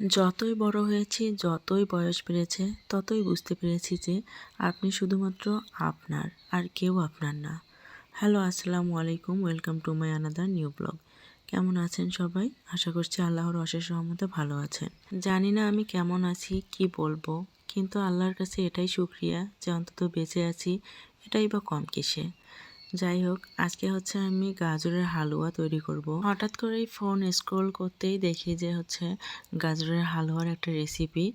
যতই বড় হয়েছি, যতই বয়স বেড়েছে, ততই বুঝতে পেরেছি যে আপনি শুধুমাত্র আপনার আর কেউ আপনার না। হ্যালো, আসসালামু আলাইকুম, welcome to my another new blog. কেমন আছেন সবাই? আশা করছি আল্লাহর অশেষ রহমতে ভালো আছেন। জানি না আমি কেমন আছি, কি বলব, কিন্তু আল্লাহর কাছে এটাই শুক্রিয়া যে অন্তত বেঁচে আছি, এটাই বা কম কিসে। যাই হোক আজকে হচ্ছে আমি গাজরের হালুয়া তৈরি করব। হঠাৎ করেই ফোন স্ক্রোল করতেই দেখি যে হচ্ছে গাজরের হালুয়ার একটা রেসিপি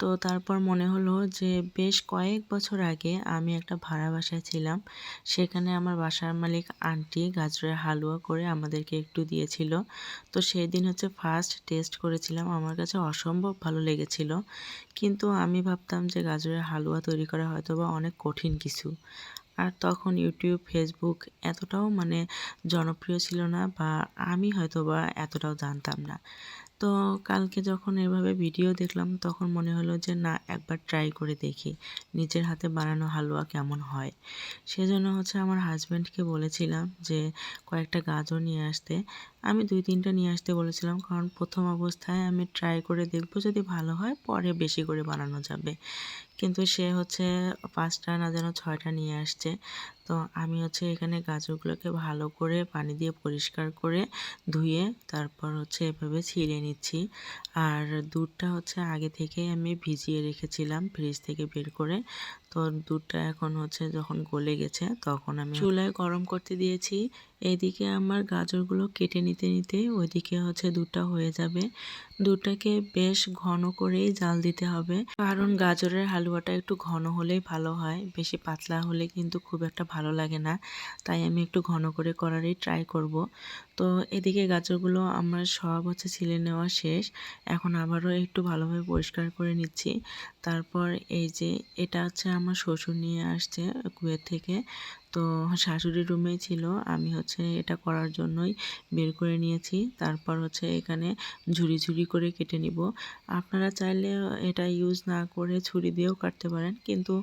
তো তারপর মনে হলো যে বেশ কয়েক বছর আগে আমি একটা ভাড়া বাসায় ছিলাম। সেখানে আমার বাসার মালিক আন্টি গাজরের হালুয়া করে আমাদেরকে একটু দিয়েছিল। তো সেই দিন হচ্ছে ফার্স্ট টেস্ট করেছিলাম। আমার কাছে অসম্ভব ভালো লেগেছিল। কিন্তু আমি ভাবতাম যে গাজরের হালুয়া তৈরি করা হয়তো বা অনেক কঠিন কিছু। আর তখন ইউটিউব ফেসবুক এতটাও মানে জনপ্রিয় ছিল না বা আমি হয়তো বা এতটাও জানতাম না। তো কালকে যখন এভাবে ভিডিও দেখলাম, তখন মনে হলো যে না, একবার ট্রাই করে দেখি, নিজের হাতে বানানো হালুয়া কেমন হয়। সেজন্য হচ্ছে আমার হাজব্যান্ডকে বলেছিলাম যে কয়েকটা গাজর নিয়ে আসতে। আমি দুই তিনটা নিয়ে আসতে বলেছিলাম, কারণ প্রথম অবস্থায় আমি ট্রাই করে দেখব যদি ভালো হয়, পরে বেশি করে বানানো যাবে। কিন্তু সে হচ্ছে পাঁচটা না যেন ছয়টা নিয়ে আসছে। তো আমি হচ্ছে এখানে গাজরগুলোকে ভালো করে পানি দিয়ে পরিষ্কার করে ধুয়ে তারপর হচ্ছে এভাবে ছিঁড়ে নিচ্ছি। আর দুধটা হচ্ছে আগে থেকেই আমি ভিজিয়ে রেখেছিলাম, ফ্রিজ থেকে বের করে। তো দুধটা এখন হচ্ছে যখন গলে গেছে, তখন আমি চুলায় গরম করতে দিয়েছি। এইদিকে আমার গাজরগুলো কেটে নিতে নিতে ওইদিকে হচ্ছে দুধটা হয়ে যাবে। দুধটাকে বেশ ঘন করেই জাল দিতে হবে। কারণ গাজরের হালুয়াটা একটু ঘন হলেই ভালো হয়। বেশি পাতলা হলে কিন্তু খুব একটা ভালো লাগে না। তাই আমি একটু ঘন করে করারই ট্রাই করব। তো এদিকে গাজরগুলো আমার সব হচ্ছে ছিলে নেওয়া শেষ। এখন আবারও একটু ভালোভাবে পরিষ্কার করে নিচ্ছি। তারপর এই যে এটা হচ্ছে আমার শ্বশুর নিয়ে আসছে কুয়েত থেকে। তো শাশুড়ির রুমেই ছিল। আমি হচ্ছে এটা করার জন্যই বের করে নিয়েছি। তারপর হচ্ছে এখানে ঝুড়ি ঝুড়ি করে কেটে নিব। আপনারা চাইলে এটা ইউজ না করে ছুরি দিয়েও কাটতে পারেন। কিন্তু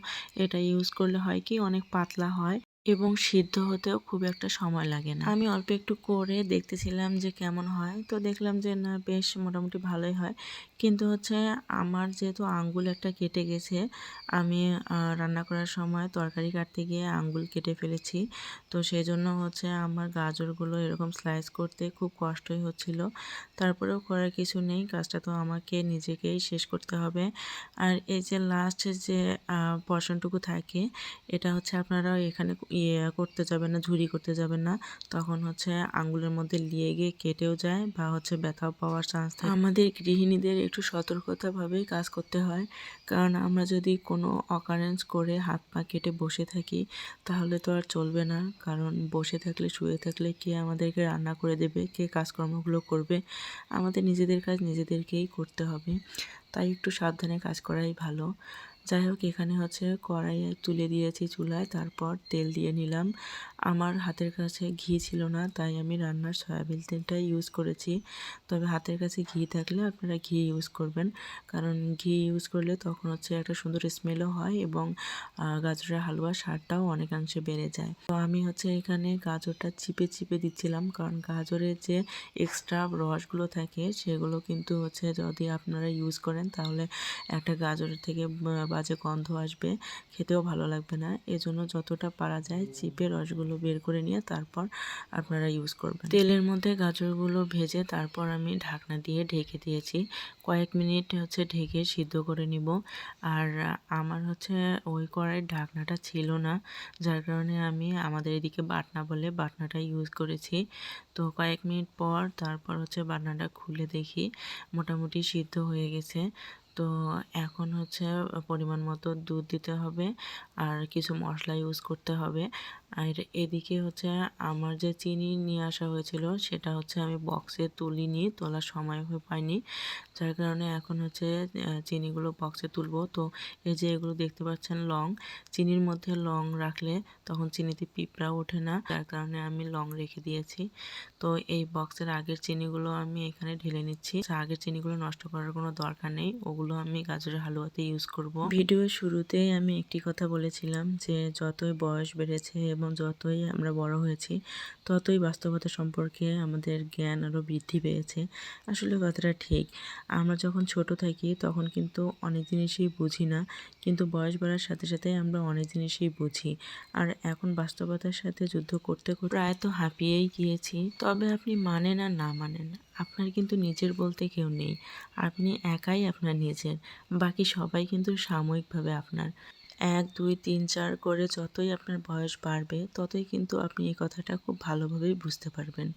এটা ইউজ করলে হয় কি অনেক পাতলা হয় এবং সিদ্ধ হতেও খুব একটা সময় লাগে না। আমি অল্প একটু করে দেখতেছিলাম যে কেমন হয়। তো দেখলাম যে না, বেশ মোটামুটি ভালোই হয়। কিন্তু হচ্ছে আমার যেহেতু আঙ্গুল একটা কেটে গেছে, আমি রান্না করার সময় তরকারি কাটতে গিয়ে আঙ্গুল কেটে ফেলেছি। তো সেই জন্য হচ্ছে আমার গাজরগুলো এরকম স্লাইস করতে খুব কষ্টই হচ্ছিল। তারপরেও করার কিছু নেই, কাজটা তো আমাকে নিজেকেই শেষ করতে হবে। আর এই যে লাস্ট যে পশনটুকু থাকে, এটা হচ্ছে আপনারা এখানে ইয়ে করতে যাবেন না ঝুরি করতে যাবেন না। তখন হচ্ছে আঙ্গুলের মধ্যে লিয়ে গিয়ে কেটেও যায় বা হচ্ছে ব্যথাও পাওয়ার চান্স থাকে। আমাদের গৃহিণীদের একটু সতর্কতাভাবেই কাজ করতে হয়। কারণ আমরা যদি কোনো অকারেন্স করে হাত পা কেটে বসে থাকি, তাহলে তো আর চলবে না। কারণ বসে থাকলে, শুয়ে থাকলে কে আমাদেরকে রান্না করে দেবে? কে কাজকর্মগুলো করবে? আমাদের নিজেদের কাজ নিজেদেরকেই করতে হবে। তাই একটু সাবধানে কাজ করাই ভালো। যাই হোক, এখানে হচ্ছে কড়াই তুলে দিয়েছি চুলায়, তারপর তেল দিয়ে নিলাম। আমার হাতের কাছে ঘি ছিল না, তাই আমি রান্নার সয়াবিন তেলটাই ইউজ করেছি। তবে হাতের কাছে ঘি থাকলে আপনারা ঘি ইউজ করবেন, কারণ ঘি ইউজ করলে তখন হচ্ছে একটা সুন্দর স্মেলও হয় এবং গাজরের হালুয়া স্বাদটাও অনেকাংশে বেড়ে যায়। তো আমি হচ্ছে এখানে গাজরটা চিপে চিপে দিচ্ছিলাম, কারণ গাজরের যে এক্সট্রা রসগুলো থাকে, সেগুলো কিন্তু হচ্ছে যদি আপনারা ইউজ করেন, তাহলে একটা গাজরের থেকে বাজে গন্ধ আসবে, খেতেও ভালো লাগবে না। এজন্য যতটা পারা যায় চিপে রসগুলো বের করে নিয়ে তারপর আপনারা ইউজ করবেন। তেলের মধ্যে গাজরগুলো ভেজে তারপর আমি ঢাকনা দিয়ে ঢেকে দিয়েছি। কয়েক মিনিট হচ্ছে ঢেকে সিদ্ধ করে নিব। আর আমার হচ্ছে ওই কড়াইয়ের ঢাকনাটা ছিল না, যার কারণে আমি আমাদের এদিকে বাটনা বলে বাটনাটা ইউজ করেছি। তো কয়েক মিনিট পর তারপর হচ্ছে বাটনাটা খুলে দেখি, মোটামুটি সিদ্ধ হয়ে গেছে। তো এখন হচ্ছে পরিমাণ মতো দুধ দিতে হবে আর কিছু মশলা ইউজ করতে হবে। আর এদিকে হচ্ছে আমার যে চিনি নিয়ে আসা হয়েছিল সেটা হচ্ছে আমি বক্সে তুলিনি, তোলার সময় হয়ে পাইনি যার কারণে এখন হচ্ছে চিনিগুলো বক্সে তুলবো। তো এই যে এগুলো দেখতে পাচ্ছেন লং, চিনির মধ্যে লং রাখলে তখন চিনিতে পিঁপড়া ওঠে না, যার কারণে আমি লং রেখে দিয়েছি। তো এই বক্সের আগের চিনিগুলো আমি এখানে ঢেলে নিচ্ছি। আগের চিনিগুলো নষ্ট করার কোনো দরকার নেই, ওগুলো ওগুলো আমি গাজরের হালুয়াতে ইউজ করব। ভিডিওর শুরুতেই আমি একটি কথা বলেছিলাম যে যতই বয়স বেড়েছে এবং যতই আমরা বড় হয়েছি ততই বাস্তবতা সম্পর্কে আমাদের জ্ঞান আরও বৃদ্ধি পেয়েছে। আসলে কথাটা ঠিক। আমরা যখন ছোট থাকি তখন কিন্তু অনেক জিনিসই বুঝি না কিন্তু বয়স বাড়ার সাথে সাথে আমরা অনেক জিনিসই বুঝি। আর এখন বাস্তবতার সাথে যুদ্ধ করতে করতে প্রায় তো হাঁপিয়েই গিয়েছি তবে আপনি মানেন আর না মানেন। আপনার কিন্তু নিজের বলতে কেউ নেই। আপনি একাই আপনার নিজের। বাকি সবাই কিন্তু সাময়িকভাবে আপনার। এক, দুই, তিন, চার করে যতই আপনার বয়স বাড়বে, ততই কিন্তু আপনি এই কথাটা খুব ভালোভাবেই বুঝতে পারবেন।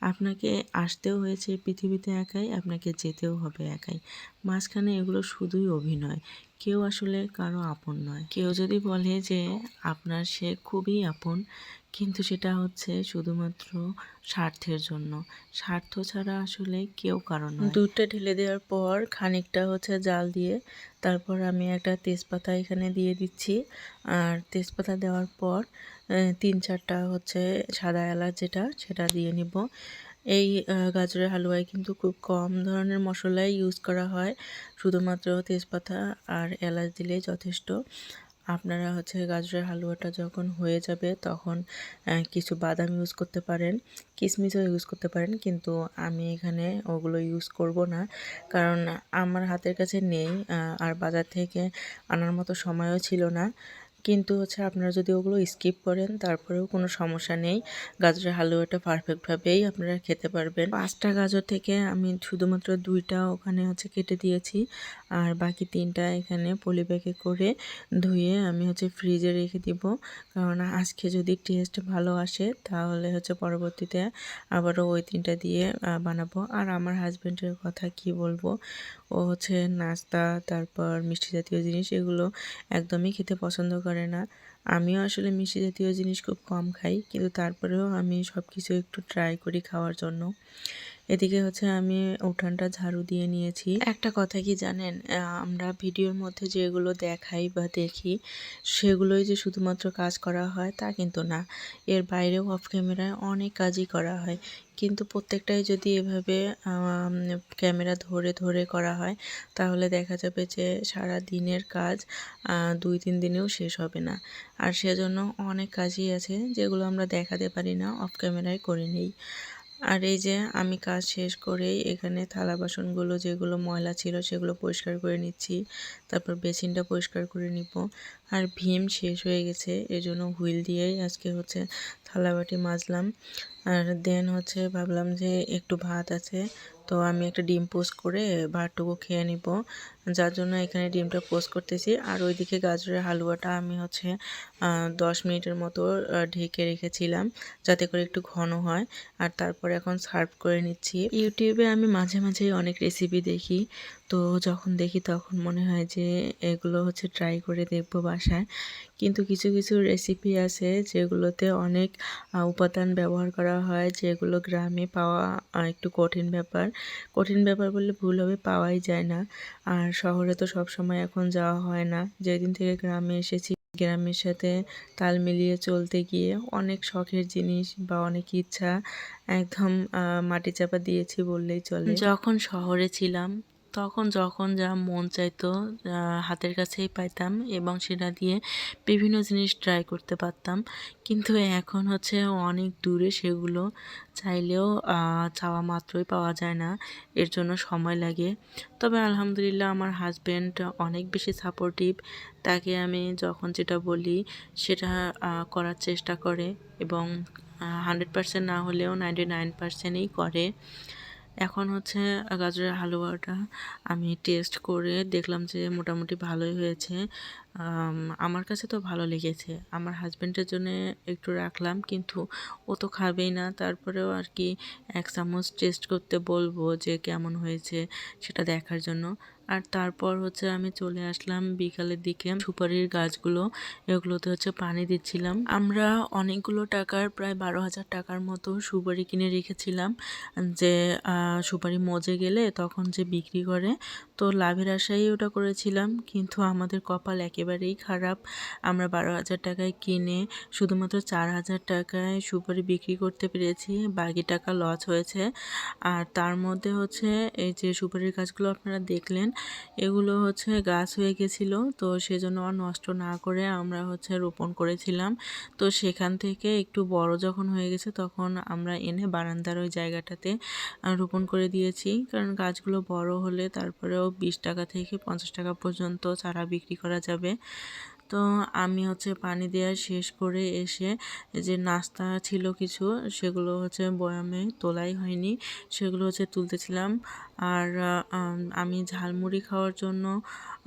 আপনাকে আসতেও হয়েছে পৃথিবীতে একাই, আপনাকে যেতেও হবে একাই। মাঝখানে এগুলো শুধুই অভিনয়। কেউ আসলে কারও আপন নয়। কেউ যদি বলে যে আপনার সে খুবই আপন কিন্তু সেটা হচ্ছে শুধুমাত্র স্বার্থের জন্য। স্বার্থ ছাড়া আসলে কেউ কারণ দুধটা ঢেলে দেওয়ার পর খানিকটা হচ্ছে জাল দিয়ে তারপর আমি একটা তেজপাতা এখানে দিয়ে দিচ্ছি। আর তেজপাতা দেওয়ার পর তিন চারটা হচ্ছে সাদা এলাচ যেটা, সেটা দিয়ে নিব। এই গাজরের হালুয়ায় কিন্তু খুব কম ধরনের মশলাই ইউজ করা হয়। শুধুমাত্র তেজপাতা আর এলাচ দিলেই যথেষ্ট। আপনারা হচ্ছে গাজরের হালুয়াটা যখন হয়ে যাবে তখন কিছু বাদাম ইউজ করতে পারেন কিশমিশও ইউজ করতে পারেন, কিন্তু আমি এখানে ওগুলো ইউজ করব না। কারণ আমার হাতের কাছে নেই আর বাজার থেকে আনার মতো সময়ও ছিল না। কিন্তু হচ্ছে আপনারা যদি ওগুলো স্কিপ করেন, তারপরেও কোনো সমস্যা নেই। গাজরের হালুয়াটা পারফেক্টভাবেই আপনারা খেতে পারবেন। পাঁচটা গাজর থেকে আমি শুধুমাত্র দুইটা ওখানে হচ্ছে কেটে দিয়েছি। আর বাকি তিনটা এখানে পলি ব্যাগে করে ধুয়ে আমি হচ্ছে ফ্রিজে রেখে দিব। কারণ আজকে যদি টেস্ট ভালো আসে, তাহলে হচ্ছে পরবর্তীতে আবারও ওই তিনটা দিয়ে বানাবো। আর আমার হাজব্যান্ডের কথা কি বলব? ও হচ্ছে নাস্তা, তারপর মিষ্টি জাতীয় জিনিস এগুলো একদমই খেতে পছন্দ করে না। আমিও আসলে মিষ্টি জাতীয় জিনিস খুব কম খাই, কিন্তু তারপরেও আমি সব কিছু একটু ট্রাই করি খাওয়ার জন্য। এদিকে হচ্ছে আমি উঠানটা ঝাড়ু দিয়ে নিয়েছি। একটা কথা কি জানেন? আমরা ভিডিওর মধ্যে যেগুলো দেখাই বা দেখি, সেগুলোই যে শুধুমাত্র কাজ করা হয় তা কিন্তু না। এর বাইরেও অফ ক্যামেরায় অনেক কাজই করা হয়। কিন্তু প্রত্যেকটাই যদি এভাবে ক্যামেরা ধরে ধরে করা হয়, তাহলে দেখা যাবে যে সারা দিনের কাজ দুই তিন দিনেও শেষ হবে না। আর সেজন্য অনেক কাজই আছে যেগুলো আমরা দেখাতে পারি না অফ ক্যামেরায় করে নিই। আর এই যে আমি কাজ শেষ করেই এখানে থালা বাসনগুলো যেগুলো ময়লা ছিল সেগুলো পরিষ্কার করে নিচ্ছি। তারপর বেসিনটা পরিষ্কার করে নিব। আর ভীম শেষ হয়ে গেছে, এজন্য হুইল দিয়েই আজকে হচ্ছে থালা বাটি মাজলাম। আর দেন হচ্ছে ভাবলাম যে একটু ভাত আছে, তো আমি একটা ডিম পোস্ট করে ভাতটুকু খেয়ে নিব। যার জন্য এখানে ডিমটা পোস্ট করতেছি। আর ওইদিকে গাজরের হালুয়াটা আমি হচ্ছে দশ মিনিটের মতো ঢেকে রেখেছিলাম যাতে করে একটু ঘন হয়। আর তারপর এখন সার্ভ করে নিচ্ছি। ইউটিউবে আমি মাঝে মাঝে অনেক রেসিপি দেখি, তো যখন দেখি তখন মনে হয় যে এগুলো হচ্ছে ট্রাই করে দেখব বাসায়। কিন্তু কিছু কিছু রেসিপি আছে যেগুলোতে অনেক উপাদান ব্যবহার করা হয়, যেগুলো গ্রামে পাওয়া একটু কঠিন ব্যাপার। কঠিন ব্যাপার বললে ভুল হবে, পাওয়াই যায় না। আর শহরে তো সব সময় এখন যাওয়া হয় না। যেদিন থেকে গ্রামে এসেছি, গ্রামের সাথে তাল মিলিয়ে চলতে গিয়ে অনেক শখের জিনিস বা অনেক ইচ্ছা একদম মাটি চাপা দিয়েছি বললেই চলে। যখন শহরে ছিলাম তখন যখন যা মন চাইতো হাতের কাছেই পাইতাম এবং সেটা দিয়ে বিভিন্ন জিনিস ট্রাই করতে পারতাম। কিন্তু এখন হচ্ছে অনেক দূরে সেগুলো চাইলেও চাওয়া মাত্রই পাওয়া যায় না। এর জন্য সময় লাগে। তবে আলহামদুলিল্লাহ আমার হাজব্যান্ড অনেক বেশি সাপোর্টিভ তাকে আমি যখন যেটা বলি, সেটা করার চেষ্টা করে এবং হান্ড্রেড পারসেন্ট না হলেও নাইনটি নাইন পারসেন্টই করে। এখন হচ্ছে গাজরের হালুয়াটা আমি টেস্ট করে দেখলাম যে মোটামুটি ভালোই হয়েছে। আমার কাছে তো ভালো লেগেছে। আমার হাজব্যান্ডের জন্য একটু রাখলাম, কিন্তু ও তো খাবেই না। তারপরেও আর কি এক চামচ টেস্ট করতে বলব যে কেমন হয়েছে সেটা দেখার জন্য। আর তারপর হচ্ছে আমি চলে আসলাম বিকালের দিকে। সুপারির গাছগুলো, এগুলোতে হচ্ছে পানি দিচ্ছিলাম। আমরা অনেকগুলো টাকার, প্রায় বারো হাজার টাকার মতো সুপারি কিনে রেখেছিলাম। যে সুপারি মজে গেলে তখন যে বিক্রি করে, তো লাভের আশাই ওটা করেছিলাম। কিন্তু আমাদের কপাল একেবারেই খারাপ। আমরা বারো হাজার টাকায় কিনে শুধুমাত্র চার হাজার টাকায় সুপারি বিক্রি করতে পেরেছি। বাকি টাকা লস হয়েছে। আর তার মধ্যে হচ্ছে এই যে সুপারির গাছগুলো আপনারা দেখলেন এগুলো হচ্ছে গাছ হয়ে গেছিল, তো সেজন্য আর নষ্ট না করে আমরা হচ্ছে রোপণ করেছিলাম। তো সেখান থেকে একটু বড় যখন হয়ে গেছে তখন আমরা এনে বারান্দার ওই জায়গাটাতে রোপণ করে দিয়েছি। কারণ গাছগুলো বড় হলে তারপরেও বিশ টাকা থেকে পঞ্চাশ টাকা পর্যন্ত চারা বিক্রি করা যাবে। তো আমি হচ্ছে পানি দেওয়া শেষ করে এসে যে নাস্তা ছিল কিছু সেগুলো হচ্ছে বয়ামে তোলাই হয়নি। সেগুলো হচ্ছে তুলতেছিলাম। আর আমি ঝালমুড়ি খাওয়ার জন্য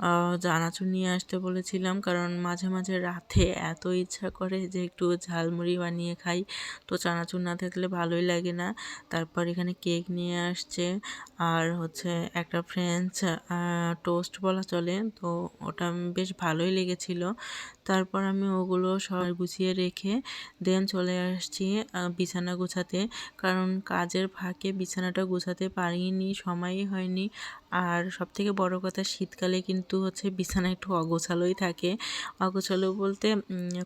আহ, চানাচুর নিয়ে আসতে বলেছিলাম। কারণ মাঝে মাঝে রাতে এত ইচ্ছা করে যে একটু ঝালমুড়ি বানিয়ে খাই। তো চানাচুর না থাকলে ভালোই লাগে না। তারপর এখানে কেক নিয়ে আসছে। আর হচ্ছে একটা ফ্রেঞ্চ টোস্ট বলা চলে। তো ওটা বেশ ভালোই লেগেছিল। তারপর আমি ওগুলো সব গুছিয়ে রেখে দেন চলে আসছি বিছানা গুছাতে। কারণ কাজের ফাঁকে বিছানাটা গুছাতে পারিনি, সময়ই হয়নি। আর সবথেকে বড় কথা শীতকালে কিন্তু হচ্ছে বিছানা একটু অগোছালোই থাকে। অগোছালো বলতে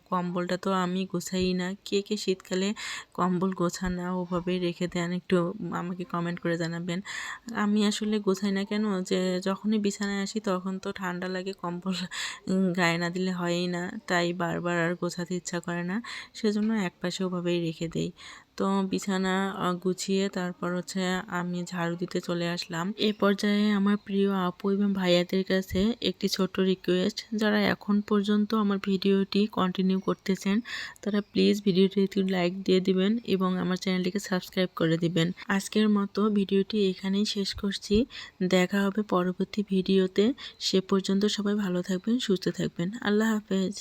কম্বলটা তো আমি গোছাই না। কে কে শীতকালে কম্বল গোছান না ওভাবেই রেখে দেন একটু আমাকে কমেন্ট করে জানাবেন। আমি আসলে গোছাই না কেন? যে যখনই বিছানায় আসি তখন তো ঠান্ডা লাগে, কম্বল গায়ে না দিলে হয়ই না। তাই বারবার আর গোছাতে ইচ্ছা করে না। সেজন্য এক পাশে ওভাবেই রেখে দেই। তো বিছানা গুছিয়ে তারপর হচ্ছে আমি ঝাড়ু দিতে চলে আসলাম। এ পর্যায়ে আমার প্রিয় আপু এবং ভাইয়াদের কাছে একটি ছোট্ট রিকোয়েস্ট যারা এখন পর্যন্ত আমার ভিডিওটি কন্টিনিউ করতেছেন, তারা প্লিজ ভিডিওটি একটু লাইক দিয়ে দিবেন এবং আমার চ্যানেলটিকে সাবস্ক্রাইব করে দিবেন। আজকের মতো ভিডিওটি এখানেই শেষ করছি। দেখা হবে পরবর্তী ভিডিওতে। সে পর্যন্ত সবাই ভালো থাকবেন, সুস্থ থাকবেন। আল্লাহ হাফেজ।